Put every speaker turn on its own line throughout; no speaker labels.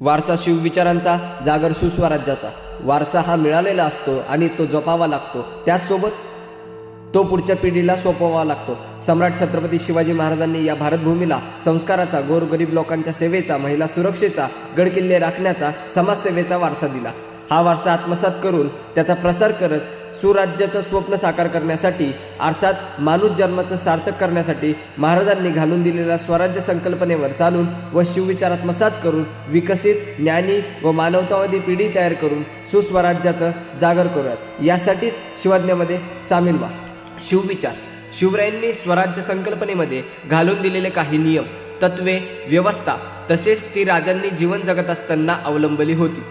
वारसा शिवविचारांचा जागर सुस्वराज्याचा. वारसा हा मिळालेला असतो आणि तो जपावा लागतो. त्याचसोबत तो पुढच्या पिढीला सोपवावा लागतो. सम्राट छत्रपती शिवाजी महाराजांनी या भारतभूमीला संस्काराचा गोरगरीब लोकांच्या सेवेचा महिला सुरक्षेचा गडकिल्ले राखण्याचा समाजसेवेचा वारसा दिला. हा वारसा आत्मसात करून त्याचा प्रसार करत सुराज्याचं स्वप्न साकार करण्यासाठी अर्थात माणूस जन्माचं सार्थक करण्यासाठी महाराजांनी घालून दिलेल्या स्वराज्य संकल्पनेवर चालून व शिवविचार आत्मसात करून विकसित ज्ञानी व मानवतावादी पिढी तयार करून सुस्वराज्याचं जागर करूयात. यासाठीच शिवज्ञामध्ये सामील व्हा. शिवविचार. शिवरायांनी स्वराज्य संकल्पनेमध्ये घालून दिलेले काही नियम तत्वे व्यवस्था तसेच ती राजांनी जीवन जगत असताना अवलंबली होती.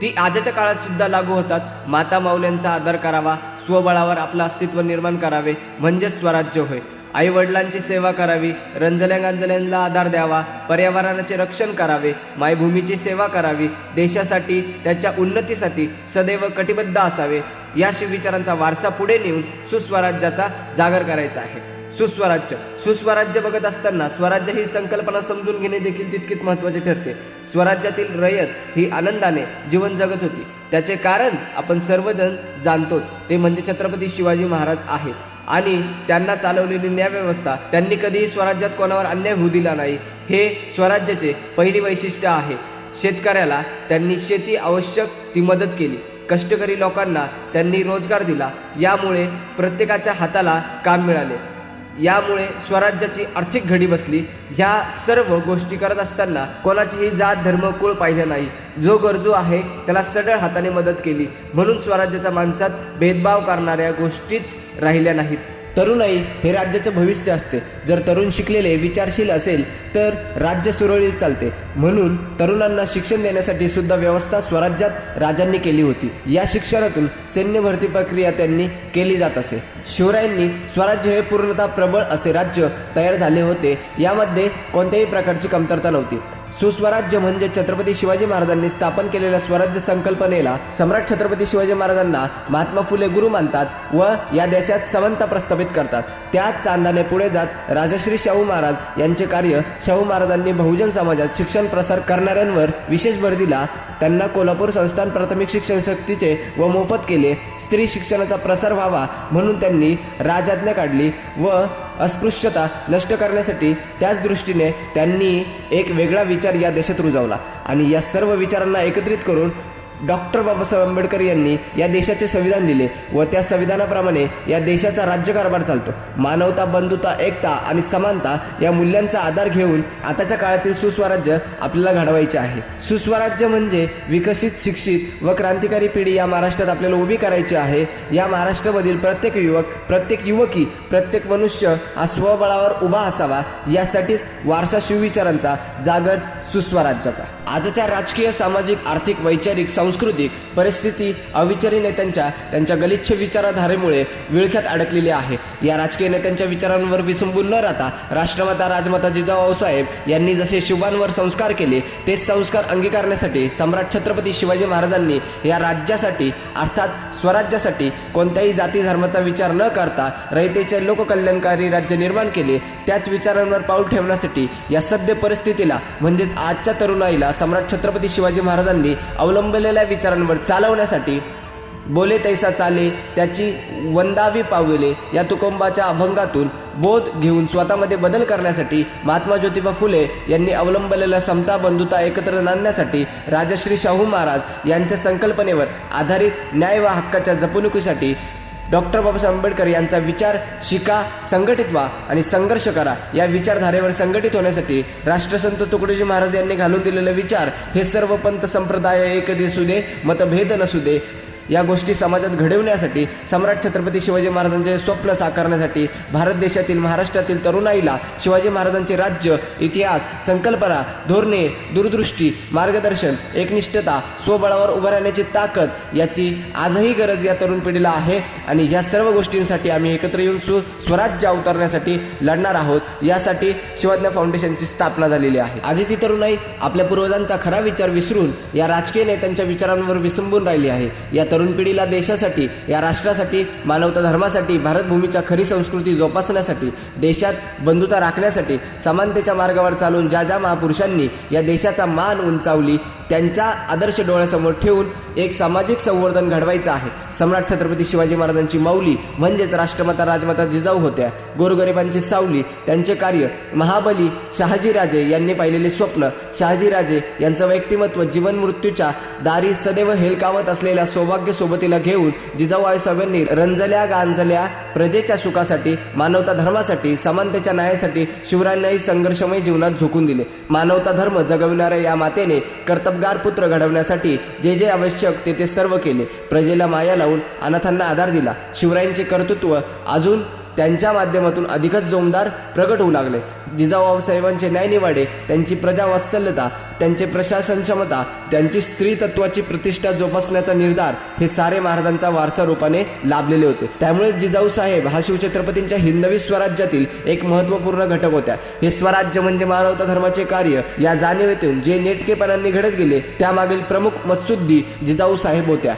ती आजच्या काळात सुद्धा लागू होतात. माता माऊल्यांचा आदर करावा स्वबळावर आपलं अस्तित्व निर्माण करावे म्हणजेच स्वराज्य होय. आई वडिलांची सेवा करावी रंजल्या गांजल्यांना आधार द्यावा पर्यावरणाचे रक्षण करावे मायभूमीची सेवा करावी देशासाठी त्याच्या उन्नतीसाठी सदैव कटिबद्ध असावे या शिवविचारांचा वारसा पुढे नेऊन सुस्वराज्याचा जागर करायचा आहे. सुस्वराज्य सुस्वराज्य बघत असताना स्वराज्य ही संकल्पना समजून घेणे देखील तितकीच महत्त्वाचे ठरते. स्वराज्यातील रयत ही आनंदाने जीवन जगत होती. त्याचे कारण आपण सर्वजण जाणतोच. ते म्हणजे छत्रपती शिवाजी महाराज आहेत. आणि त्यांना चालवलेली न्यायव्यवस्था त्यांनी कधीही स्वराज्यात कोणावर अन्याय होऊ दिला नाही हे स्वराज्याचे पहिली वैशिष्ट्य आहे. शेतकऱ्याला त्यांनी शेती आवश्यक ती मदत केली. कष्टकरी लोकांना त्यांनी रोजगार दिला. यामुळे प्रत्येकाच्या हाताला काम मिळाले. यामुळे स्वराज्याची आर्थिक घडी बसली. ह्या सर्व गोष्टी करत असताना कोणाचीही जात धर्म कुळ पाहिले नाही. जो गरजू आहे त्याला सडळ हाताने मदत केली. म्हणून स्वराज्याच्या माणसात भेदभाव करणाऱ्या गोष्टीच राहिल्या नाहीत. तरुणाई हे राज्याचं भविष्य असते. जर तरुण शिकलेले विचारशील असेल तर राज्य सुरळीत चालते. म्हणून तरुणांना शिक्षण देण्यासाठी सुद्धा व्यवस्था स्वराज्यात राजांनी केली होती. या शिक्षणातून सैन्य भरती प्रक्रिया त्यांनी केली जात असे. शिवरायांनी स्वराज्य हे पूर्णतः प्रबळ असे राज्य तयार झाले होते. यामध्ये कोणत्याही प्रकारची कमतरता नव्हती. सुस्वराज्य म्हणजे छत्रपती शिवाजी महाराजांनी स्थापन केलेल्या स्वराज्य संकल्पनेला सम्राट छत्रपती शिवाजी महाराजांना महात्मा फुले गुरु मानतात व या देशात समंत प्रस्थापित करतात. त्याच चांदाने पुढे जात राजश्री शाहू महाराज यांचे कार्य शाहू महाराजांनी बहुजन समाजात शिक्षण प्रसार करणाऱ्यांवर विशेष भर दिला. त्यांना कोल्हापूर संस्थान प्राथमिक शिक्षण शक्तीचे व मोफत केले. स्त्री शिक्षणाचा प्रसार व्हावा म्हणून त्यांनी राजाज्ञा काढली व अस्पृश्यता नष्ट करण्यासाठी त्याच दृष्टीने त्यांनी एक वेगळा विचार या देशात रुजवला. आणि या सर्व विचारांना एकत्रित करून डॉक्टर बाबासाहेब आंबेडकर यांनी या देशाचे संविधान दिले व त्या संविधानाप्रमाणे या देशाचा राज्यकारभार चालतो. मानवता बंधुता एकता आणि समानता या मूल्यांचा आधार घेऊन आताच्या काळातील सुस्वराज्य आपल्याला घडवायचे आहे. सुस्वराज्य म्हणजे विकसित शिक्षित व क्रांतिकारी पिढी या महाराष्ट्रात आपल्याला उभी करायची आहे. या महाराष्ट्रामधील प्रत्येक युवक प्रत्येक युवकी प्रत्येक मनुष्य हा स्वबळावर उभा असावा यासाठीच वारसा शिवविचारांचा जागर सुस्वराज्याचा. आजच्या राजकीय सामाजिक आर्थिक वैचारिक सांस्कृतिक परिस्थिती अविचारी नेत्यांच्या त्यांच्या गलिच्छ विचारधारेमुळे विळख्यात अडकलेली आहे. या राजकीय नेत्यांच्या विचारांवर विसंबून न राहता राष्ट्रमाता राजमाता जिजाऊ साहेब यांनी जसे शिवांवर संस्कार केले तेच संस्कार अंगीकारण्यासाठी सम्राट छत्रपती शिवाजी महाराजांनी या राज्यासाठी अर्थात स्वराज्यासाठी कोणत्याही जाती धर्माचा विचार न करता रयतेचे लोककल्याणकारी राज्य निर्माण केले. त्याच विचारांवर पाऊल ठेवण्यासाठी या सद्य परिस्थितीला म्हणजेच आजच्या तरुणाईला सम्राट छत्रपती शिवाजी महाराजांनी अवलंबलेल्या विचारांवर चालवण्यासाठी बोले तैसा चाले त्याची वंदावी पावले या तुकोंबाच्या अभंगातून बोध घेऊन स्वतःमध्ये बदल करण्यासाठी महात्मा ज्योतिबा फुले यांनी अवलंबलेल्या समता बंधुता एकत्र नांदण्यासाठी राजश्री शाहू महाराज यांच्या संकल्पनेवर आधारित न्याय व हक्काच्या जपणुकीसाठी डॉक्टर बाबासाहेब आंबेडकर यांचा विचार शिका संघटित व्हा आणि संघर्ष करा. या विचारधारेवर संघटित होण्यासाठी राष्ट्रसंत तुकडोजी महाराज यांनी घालून दिलेले विचार हे सर्व पंत संप्रदाय एक दिसू दे मतभेद नसू दे. या गोष्टी समाजात घडवण्यासाठी सम्राट छत्रपती शिवाजी महाराजांचे स्वप्न साकारण्यासाठी भारत देशातील महाराष्ट्रातील तरुणाईला शिवाजी महाराजांचे राज्य इतिहास संकल्पना धोरणे दूरदृष्टी मार्गदर्शन एकनिष्ठता स्वबळावर उभं राहण्याची ताकद याची आजही गरज या तरुण पिढीला आहे आणि या सर्व गोष्टींसाठी आम्ही एकत्र येऊन सु स्वराज्य अवतरण्यासाठी लढणार आहोत. यासाठी शिवज्ञा फाउंडेशनची स्थापना झालेली आहे. आजची तरुणाई आपल्या पूर्वजांचा खरा विचार विसरून या राजकीय नेत्यांच्या विचारांवर विसंबून राहिली आहे. या तरुण तरुण पिढीला देशासाठी या राष्ट्रासाठी मानवता धर्मासाठी भारतभूमीच्या खरी संस्कृती जोपासण्यासाठी देशात बंधुता राखण्यासाठी समानतेच्या मार्गावर चालून ज्या ज्या महापुरुषांनी या देशाचा मान उंचावली त्यांचा आदर्श डोळ्यासमोर ठेवून एक सामाजिक संवर्धन घडवायचं आहे. सम्राट छत्रपती शिवाजी महाराजांची माऊली म्हणजेच राष्ट्रमाता राजमाता जिजाऊ होत्या. गोरगरिबांची सावली त्यांचे कार्य महाबली शहाजीराजे यांनी पाहिलेले स्वप्न शहाजीराजे यांचं व्यक्तिमत्व जीवन मृत्यूच्या दारी सदैव हेलकावत असलेल्या सौभाग्य सोबतीला घेऊन जिजाऊ आईसाहेबांनी रंजल्या गांजल्या प्रजेच्या सुखासाठी मानवता धर्मासाठी समानतेच्या न्यायासाठी शिवरायांनाही संघर्षमय जीवनात झोकून दिले. मानवता धर्म जगविणाऱ्या या मातेने कर्तबगार पुत्र घडवण्यासाठी जे जे आवश्यक ते ते सर्व केले. प्रजेला माया लावून अनाथांना आधार दिला. शिवरायांचे कर्तृत्व अजून त्यांच्या माध्यमातून अधिकच जोमदार प्रगट होऊ लागले. जिजाऊ साहेबांचे न्यायनिवाडे त्यांची प्रजावात्सल्यता त्यांचे प्रशासन क्षमता त्यांची स्त्री तत्वाची प्रतिष्ठा जोपासण्याचा निर्धार हे सारे महाराजांचा वारसा रूपाने लाभलेले होते. त्यामुळे जिजाऊ साहेब हा शिवछत्रपतींच्या हिंदवी स्वराज्यातील एक महत्त्वपूर्ण घटक होत्या. हे स्वराज्य म्हणजे मानवता धर्माचे कार्य. या जाणीवेतून जे नेटकेपणांनी घडत गेले त्यामागील प्रमुख मत्सुद्दी जिजाऊ साहेब होत्या.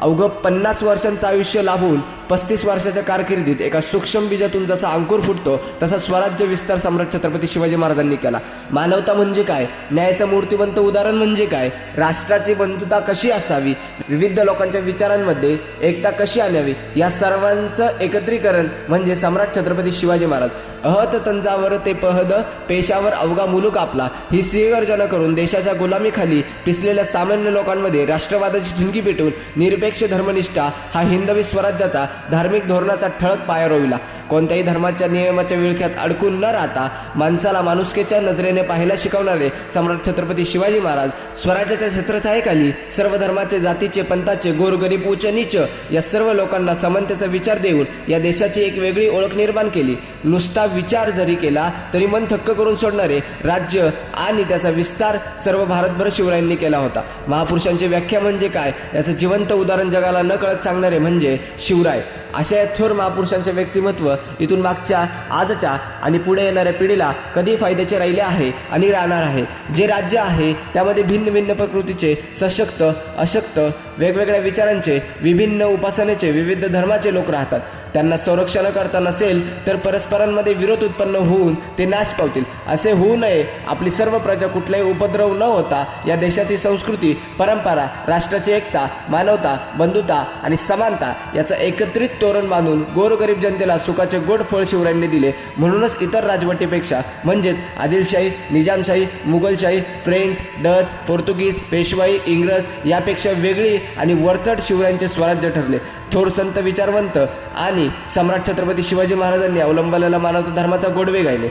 अवघं पन्नास वर्षांचं आयुष्य लाभून पस्तीस वर्षाच्या कारकिर्दीत एका सूक्ष्म बीजातून जसा अंकुर फुटतो तसा स्वराज्य विस्तार सम्राट छत्रपती शिवाजी महाराजांनी केला. मानवता म्हणजे काय? न्यायाचं मूर्तिवंत उदाहरण म्हणजे काय? राष्ट्राची बंधुता कशी असावी? विविध लोकांच्या विचारांमध्ये एकता कशी आणावी? या सर्वांचं एकत्रीकरण म्हणजे सम्राट छत्रपती शिवाजी महाराज. अहत तंजावर ते पहद पेशावर अवघा मुलूक आपला. ही सिंहगर्जना करून देशाच्या गुलामीखाली पिसलेल्या सामान्य लोकांमध्ये राष्ट्रवादाची ठिणगी पेटून निरपेक्ष धर्मनिष्ठा हा हिंदवी स्वराज्याचा धार्मिक धोरणाचा ठळक पाया रोविला. कोणत्याही धर्माच्या नियमाच्या विळख्यात अडकून न राहता माणसाला माणुसकीच्या नजरेने पाहायला शिकवणारे सम्राट छत्रपती शिवाजी महाराज स्वराज्याच्या छत्रछायेखाली सर्व धर्माचे जातीचे पंथाचे गोरगरीब उच्च नीच या सर्व लोकांना समानतेचा विचार देऊन या देशाची एक वेगळी ओळख निर्माण केली. नुसता विचार जरी केला तरी मन थक्क करून सोडणारे राज्य आणि त्याचा विस्तार सर्व भारतभर शिवरायांनी केला होता. महापुरुषांची व्याख्या म्हणजे काय? याचं जिवंत उदाहरण जगाला न कळत सांगणारे म्हणजे शिवराय. अशा या थोर महापुरुषांचे व्यक्तिमत्व इथून मागच्या आजच्या आणि पुढे येणाऱ्या पिढीला कधी फायद्याचे राहिले आहे आणि राहणार आहे. जे राज्य आहे त्यामध्ये भिन्न भिन्न प्रकृतीचे सशक्त अशक्त वेगवेगळ्या विचारांचे विभिन्न उपासनेचे विविध धर्माचे लोक राहतात. त्यांना संरक्षण करता नसेल तर परस्परांमध्ये विरोध उत्पन्न होऊन ते नाश पावतील. असे होऊ नये. आपली सर्व प्रजा कुठलाही उपद्रव न होता या देशाची संस्कृती परंपरा राष्ट्राची एकता मानवता बंधुता आणि समानता याचं एकत्रित तोरण बांधून गोरगरीब जनतेला सुखाचे गोड फळ शिवरायांनी दिले. म्हणूनच इतर राजवटीपेक्षा म्हणजेच आदिलशाही निजामशाही मुघलशाही फ्रेंच डच पोर्तुगीज पेशवाई इंग्रज यापेक्षा वेगळी आणि वरचढ शिवरायांचे स्वराज्य ठरले. थोर संत विचारवंत आणि सम्राट छत्रपती शिवाजी महाराजांनी अवलंबलेला मानवता धर्माचा गोडवे गायले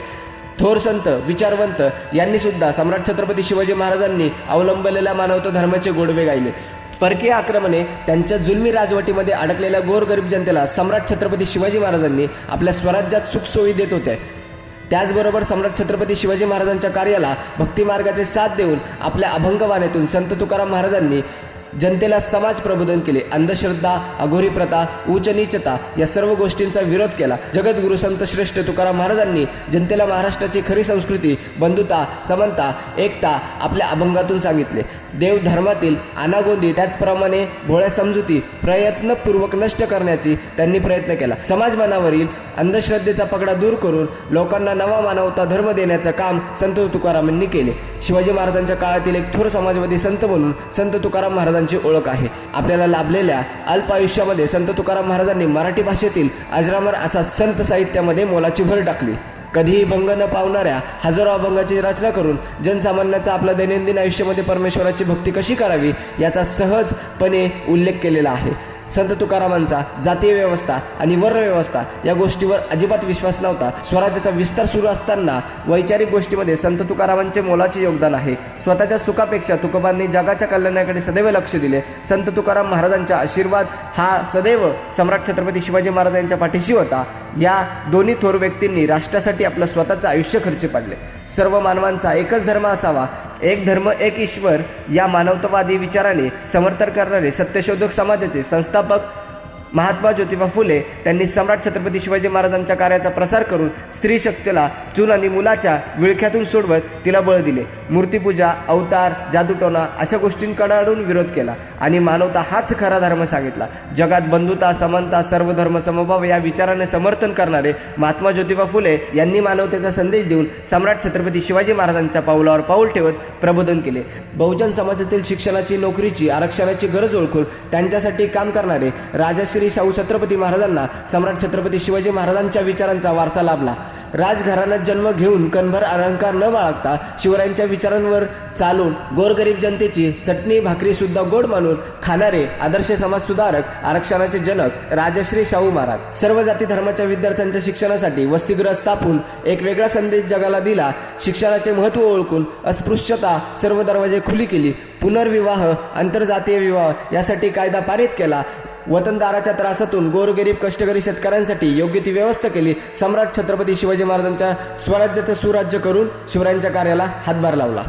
थोर संत विचारवंत यांनी सुद्धा सम्राट छत्रपती शिवाजी महाराजांनी अवलंबलेल्या मानवता धर्माचे गोडवे गायले परकीय आक्रमणे त्यांच्या जुलमी राजवटीमध्ये अडकलेल्या गोरगरीब जनतेला सम्राट छत्रपती शिवाजी महाराजांनी आपल्या स्वराज्यात सुखसोयी देत होत्या त्याचबरोबर सम्राट छत्रपती शिवाजी महाराजांच्या कार्याला भक्तिमार्गाचे साथ देऊन आपल्या अभंगवानेतून संत तुकाराम महाराजांनी जनतेला समाज प्रबोधन केले. अंधश्रद्धा अघोरी प्रथा उच्च नीचता या सर्व गोष्टींचा विरोध केला. जगद्गुरु संत श्रेष्ठ तुकाराम महाराजांनी जनतेला महाराष्ट्राची खरी संस्कृती बंधुता समानता एकता आपल्या अभंगातून सांगितले. देव धर्मातील अनागोंदी त्याचप्रमाणे भोळ्या समजुती प्रयत्नपूर्वक नष्ट करण्याची त्यांनी प्रयत्न केला. समाज मनावरील अंधश्रद्धेचा पगडा दूर करून लोकांना नवा मानवता धर्म देण्याचं काम संत तुकारामांनी केले. शिवाजी महाराजांच्या काळातील एक थोर समाजवादी संत म्हणून संत तुकाराम महाराजांनी महाराजांची ओळख आहे. आपल्याला लाभलेल्या अल्प आयुष्यामध्ये संत तुकाराम महाराजांनी मराठी भाषेतील अजरामर असा संत साहित्यामध्ये मोलाची भर टाकली. कधीही भंग न पावणाऱ्या हजारो अभंगाची रचना करून जनसामान्याचा आपल्या दैनंदिन आयुष्यामध्ये परमेश्वराची भक्ती कशी करावी याचा सहजपणे उल्लेख केलेला आहे. संत तुकारामांचा जातीय व्यवस्था आणि वर्ण व्यवस्था या गोष्टीवर अजिबात विश्वास नव्हता. स्वराज्याचा विस्तार सुरू असताना वैचारिक गोष्टीमध्ये संत तुकारामांचे मोलाचे योगदान आहे. स्वतःच्या सुखापेक्षा तुकोबांनी जगाच्या कल्याणाकडे सदैव लक्ष दिले. संत तुकाराम महाराजांचा आशीर्वाद हा सदैव सम्राट छत्रपती शिवाजी महाराजांच्या पाठीशी होता. या दोन्ही थोर व्यक्तींनी राष्ट्रासाठी आपलं स्वतःचं आयुष्य खर्ची पाडले. सर्व मानवांचा एकच धर्म असावा. एक धर्म एक ईश्वर या मानवतावादी विचाराने समर्थन करणारे सत्यशोधक समाजाचे संस्थापक महात्मा ज्योतिबा फुले त्यांनी सम्राट छत्रपती शिवाजी महाराजांच्या कार्याचा प्रसार करून स्त्री शक्तीला चूल आणि मुलाच्या विळख्यातून सोडवत तिला बळ दिले. मूर्तीपूजा अवतार जादूटोना अशा गोष्टींकडाडून विरोध केला आणि मानवता हाच खरा धर्म सांगितला. जगात बंधुता समानता सर्व धर्म समभाव या विचाराने समर्थन करणारे महात्मा ज्योतिबा फुले यांनी मानवतेचा संदेश देऊन सम्राट छत्रपती शिवाजी महाराजांच्या पावलावर पाऊल ठेवत प्रबोधन केले. बहुजन समाजातील शिक्षणाची नोकरीची आरक्षणाची गरज ओळखून त्यांच्यासाठी काम करणारे राजश्री शाहू छत्रपती महाराजांना सम्राट छत्रपती शिवाजी महाराजांच्या विचारांचा वारसा लाभला. राजघराण्यात जन्म घेऊन कणभर अलंकार न बाळगता शिवरायांच्या विचारांवर चालून गोरगरीब जनतेची चटणी भाकरी सुद्धा गोड मानून खाणारे आदर्श समाज सुधारक आरक्षणाचे जनक राजश्री शाहू महाराज. सर्व जाती धर्माच्या विद्यार्थ्यांच्या शिक्षणासाठी वसतिगृह स्थापून एक वेगळा संदेश जगाला दिला. शिक्षणाचे महत्त्व ओळखून अस्पृश्यता सर्व दरवाजे खुली केली. पुनर्विवाह आंतरजातीय विवाह यासाठी कायदा पारित केला. वतनदाराच्या त्रासातून गोरगरीब कष्टकरी शेतकऱ्यांसाठी योग्य ती व्यवस्था केली. सम्राट छत्रपती शिवाजी महाराजांच्या स्वराज्याचं सुराज्य करून शिवरायांच्या कार्याला हातभार लावला.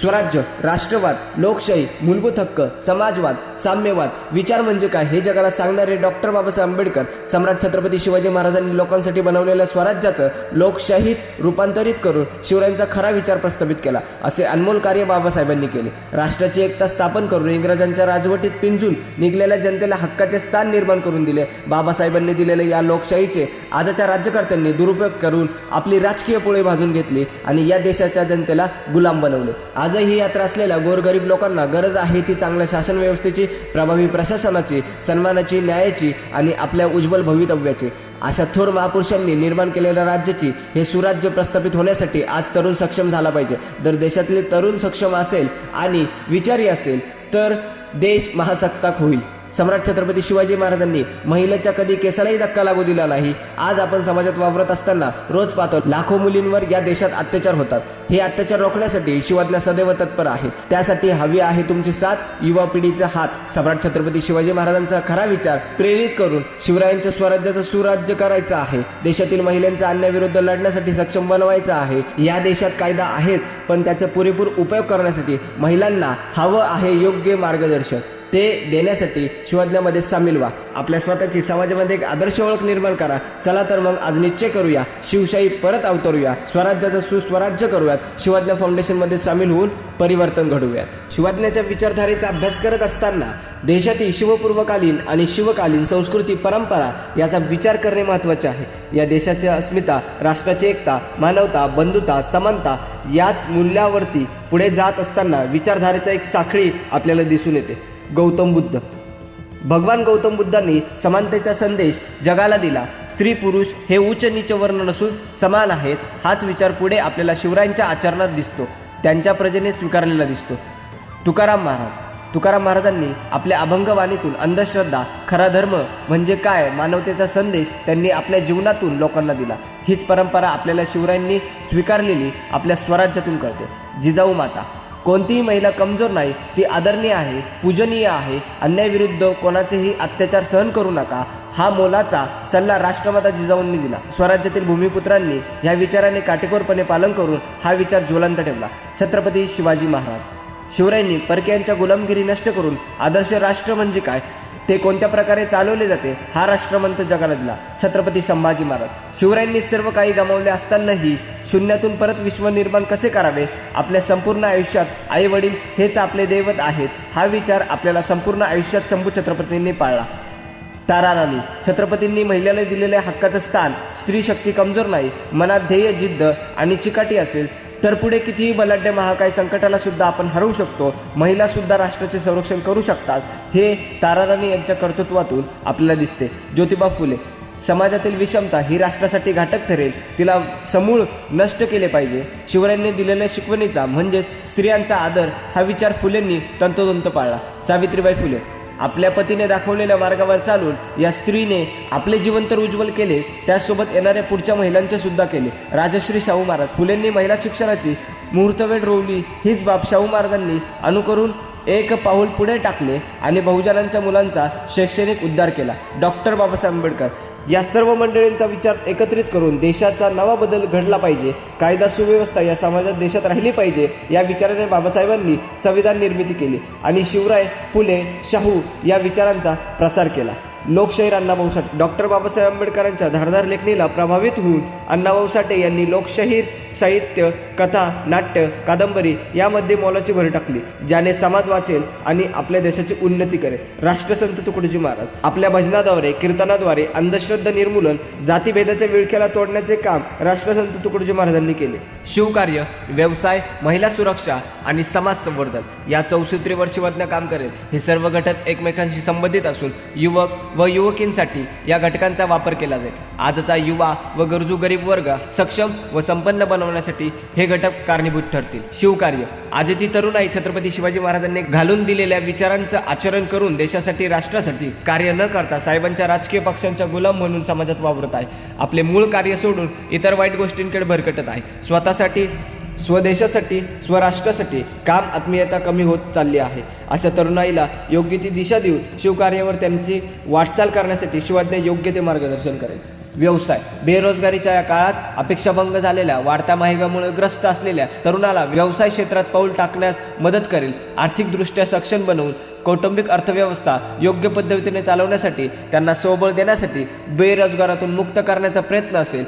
स्वराज्य राष्ट्रवाद लोकशाही मूलभूत हक्क समाजवाद साम्यवाद. विचार म्हणजे काय? हे जगाला सांगणारे डॉक्टर बाबासाहेब आंबेडकर सम्राट छत्रपती शिवाजी महाराजांनी लोकांसाठी बनवलेल्या स्वराज्याचं लोकशाहीत रूपांतरित करून शिवरायांचा खरा विचार प्रस्थापित केला असे अनमोल कार्य बाबासाहेबांनी केले. राष्ट्राची एकता स्थापन करून इंग्रजांच्या राजवटीत पिंजून निघलेल्या जनतेला हक्काचे स्थान निर्माण करून दिले. बाबासाहेबांनी दिलेले या लोकशाहीचे आजच्या राज्यकर्त्यांनी दुरुपयोग करून आपली राजकीय पोळे भाजून घेतली आणि या देशाच्या जनतेला गुलाम बनवले. आजही यात्रा असलेल्या गोरगरीब लोकांना गरज आहे ती चांगल्या शासन व्यवस्थेची प्रभावी प्रशासनाची सन्मानाची न्यायाची आणि आपल्या उज्ज्वल भवितव्याची. अशा थोर महापुरुषांनी निर्माण केलेल्या राज्याची हे सुराज्य प्रस्थापित होण्यासाठी आज तरुण सक्षम झाला पाहिजे. जर देशातले तरुण सक्षम असेल आणि विचारी असेल तर देश महासत्ताक होईल. सम्राट छत्रपती शिवाजी महाराजांनी महिलेच्या कधी केसालाही धक्का लागू दिला नाही. आज आपण समाजात वावरत असताना रोज पाहतो लाखो मुलींवर या देशात अत्याचार होतात. हे अत्याचार रोखण्यासाठी शिवाज्ञा सदैव तत्पर आहे. त्यासाठी हवी आहे तुमची साथ युवा पिढीचा हात. सम्राट छत्रपती शिवाजी महाराजांचा खरा विचार प्रेरित करून शिवरायांच्या स्वराज्याचं सुराज्य करायचं आहे. देशातील महिलांचा अन्याविरुद्ध लढण्यासाठी सक्षम बनवायचं आहे. या देशात कायदा आहेच पण त्याचा पुरेपूर उपयोग करण्यासाठी महिलांना हवं आहे योग्य मार्गदर्शन. ते देण्यासाठी शिवज्ञामध्ये सामील व्हा. आपल्या स्वतःची समाजामध्ये एक आदर्श ओळख निर्माण करा. चला तर मग आज निश्चय करूया. शिवशाही परत अवतरूया. स्वराज्याचं सुस्वराज्य करूयात. शिवज्ञा फाउंडेशनमध्ये सामील होऊन परिवर्तन घडवूयात. शिवज्ञाच्या विचारधारेचा अभ्यास करत असताना देशातील शिवपूर्वकालीन आणि शिवकालीन संस्कृती परंपरा याचा विचार करणे महत्त्वाचे आहे. या देशाची अस्मिता राष्ट्राची एकता मानवता बंधुता समानता याच मूल्यावरती पुढे जात असताना विचारधारेचा एक साखळी आपल्याला दिसून येते. गौतम बुद्ध. भगवान गौतम बुद्धांनी समानतेचा संदेश जगाला दिला. स्त्री पुरुष हे उच्च नीच वर्ण नसून समान आहेत हाच विचार पुढे आपल्याला शिवरायांच्या आचरणात दिसतो. त्यांच्या प्रजेने स्वीकारलेला दिसतो. तुकाराम महाराज. तुकाराम महाराजांनी आपल्या अभंगवाणीतून अंधश्रद्धा खरा धर्म म्हणजे काय मानवतेचा संदेश त्यांनी आपल्या जीवनातून लोकांना दिला. हीच परंपरा आपल्याला शिवरायांनी स्वीकारलेली आपल्या स्वराज्यातून कळते. जिजाऊ माता. कोणतीही महिला कमजोर नाही ती आदरणीय आहे पूजनीय आहे अन्यायाविरुद्ध कोणाचेही अत्याचार सहन करू नका. हा मोलाचा सल्ला राष्ट्रमाता जिजाऊंनी दिला. स्वराज्यातील भूमिपुत्रांनी या विचाराने काटेकोरपणे पालन करून हा विचार ज्वलंत ठेवला. छत्रपती शिवाजी महाराज शिवरायांनी परकीयांच्या गुलामगिरी नष्ट करून आदर्श राष्ट्र म्हणजे काय? ते कोणत्या प्रकारे चालवले जाते हा राष्ट्रमंत जगाला दिला छत्रपती संभाजी महाराज. शिवरायांनी सर्व काही गमावले असतानाही शून्यातून परत विश्व निर्माण कसे करावे आपल्या संपूर्ण आयुष्यात आई वडील हेच आपले दैवत आहेत हा विचार आपल्याला संपूर्ण आयुष्यात शंभू छत्रपतींनी पाळला. तारा राणी छत्रपतींनी महिलेला दिलेल्या हक्काचं स्थान स्त्री शक्ती कमजोर नाही मनात ध्येय जिद्द आणि चिकाटी असेल तर पुढे कितीही बलाढ्य महाकाय संकटाला सुद्धा आपण हरवू शकतो महिला सुद्धा राष्ट्राचे संरक्षण करू शकतात हे ताराराणी यांच्या कर्तृत्वातून आपल्याला दिसते. ज्योतिबा फुले समाजातील विषमता ही राष्ट्रासाठी घातक ठरेल तिला समूळ नष्ट केले पाहिजे. शिवरायांनी दिलेल्या शिकवणीचा म्हणजेच स्त्रियांचा आदर हा विचार फुलेंनी तंतोतंत पाळला. सावित्रीबाई फुले आपल्या पतीने दाखवलेल्या मार्गावर चालून या स्त्रीने आपले जीवन तर उज्ज्वल केलेच त्याचसोबत येणाऱ्या पुढच्या महिलांचे सुद्धा केले. राजश्री शाहू महाराज फुलेंनी महिला शिक्षणाची मुहूर्तवेळ रोवली. हीच बाब शाहू महाराजांनी अनुकरून एक पाऊल पुढे टाकले आणि बहुजनांच्या मुलांचा शैक्षणिक उद्धार केला. डॉक्टर बाबासाहेब आंबेडकर या सर्व मंडळींचा विचार एकत्रित करून देशाचा नवा बदल घडला पाहिजे. कायदा सुव्यवस्था या समाजात देशात राहिली पाहिजे या विचाराने बाबासाहेबांनी संविधान निर्मिती केली आणि शिवराय फुले शाहू या विचारांचा प्रसार केला. लोकशाहीर अण्णाभाऊ साठे. डॉक्टर बाबासाहेब आंबेडकरांच्या धारधार लेखणीला प्रभावित होऊन अण्णाभाऊ साठे यांनी लोकशाहीर साहित्य कथा नाट्य कादंबरी यामध्ये मोलाची भर टाकली ज्याने समाज वाचेल आणि आपल्या देशाची उन्नती करेल. राष्ट्रसंत तुकडोजी महाराज आपल्या भजनाद्वारे कीर्तनाद्वारे अंधश्रद्धा निर्मूलन जातीभेदाच्या विळख्याला तोडण्याचे काम राष्ट्रसंत तुकडोजी महाराजांनी केले. शिवकार्य व्यवसाय महिला सुरक्षा आणि समाज संवर्धन या चौसूत्री शिवज्ञ काम करेल. हे सर्व घटक एकमेकांशी संबंधित असून युवक व युवकींसाठी या घटकांचा वापर केला जाईल. आजचा युवा व गरजू गरीब वर्ग सक्षम व संपन्न बनवण्यासाठी हे घटक कारणीभूत ठरतील. शिवकार्य. आजची तरुणाई छत्रपती शिवाजी महाराजांनी घालून दिलेल्या विचारांचं आचरण करून देशासाठी राष्ट्रासाठी कार्य न करता साहेबांच्या राजकीय पक्षांच्या गुलाम म्हणून समाजात वावरत आहे. आपले मूळ कार्य सोडून इतर वाईट गोष्टींकडे भरकटत आहे. स्वतः स्वतःसाठी स्वदेशासाठी स्वराष्ट्रासाठी काम आत्मीयता कमी होत चालली आहे. अशा तरुणाईला योग्य ती दिशा देऊन शिवकार्यावर त्यांची वाटचाल करण्यासाठी शिवाज्ञा योग्य ते मार्गदर्शन करेल. व्यवसाय बेरोजगारीच्या या काळात अपेक्षाभंग झालेल्या वाढत्या महागामुळे ग्रस्त असलेल्या तरुणाला व्यवसाय क्षेत्रात पाऊल टाकण्यास मदत करेल. आर्थिकदृष्ट्या सक्षम बनवून कौटुंबिक अर्थव्यवस्था योग्य पद्धतीने चालवण्यासाठी त्यांना स्वबळ देण्यासाठी बेरोजगारातून मुक्त करण्याचा प्रयत्न असेल.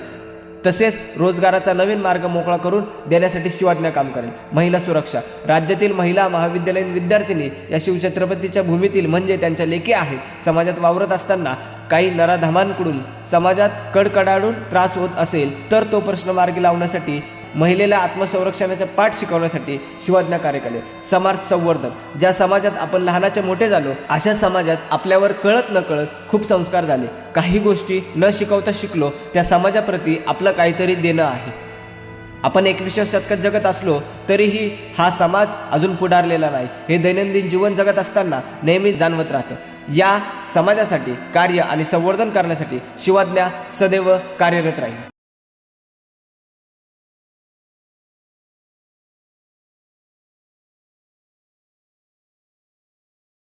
तसेच रोजगाराचा नवीन मार्ग मोकळा करून देण्यासाठी शिवाज्ञा काम करेल. महिला सुरक्षा. राज्यातील महिला महाविद्यालयीन विद्यार्थिनी या शिवछत्रपतीच्या भूमीतील म्हणजे त्यांच्या लेखी आहेत. समाजात वावरत असताना काही नराधमांकडून समाजात कडकडाडून त्रास होत असेल तर तो प्रश्न मार्गी लावण्यासाठी महिलेला आत्मसंरक्षणाचा पाठ शिकवण्यासाठी शिवाज्ञा कार्य केले समाज संवर्धन ज्या समाजात आपण लहानाचे मोठे झालो अशा समाजात आपल्यावर कळत न कळत खूप संस्कार झाले. काही गोष्टी न शिकवता शिकलो त्या समाजाप्रती आपलं काहीतरी देणं आहे. आपण एकविसाव्या शतकात जगत असलो तरीही हा समाज अजून पुढारलेला नाही. हे दैनंदिन जीवन जगत असताना नेहमी जाणवत राहतं. या समाजासाठी कार्य आणि संवर्धन करण्यासाठी शिवाज्ञा सदैव कार्यरत राहील.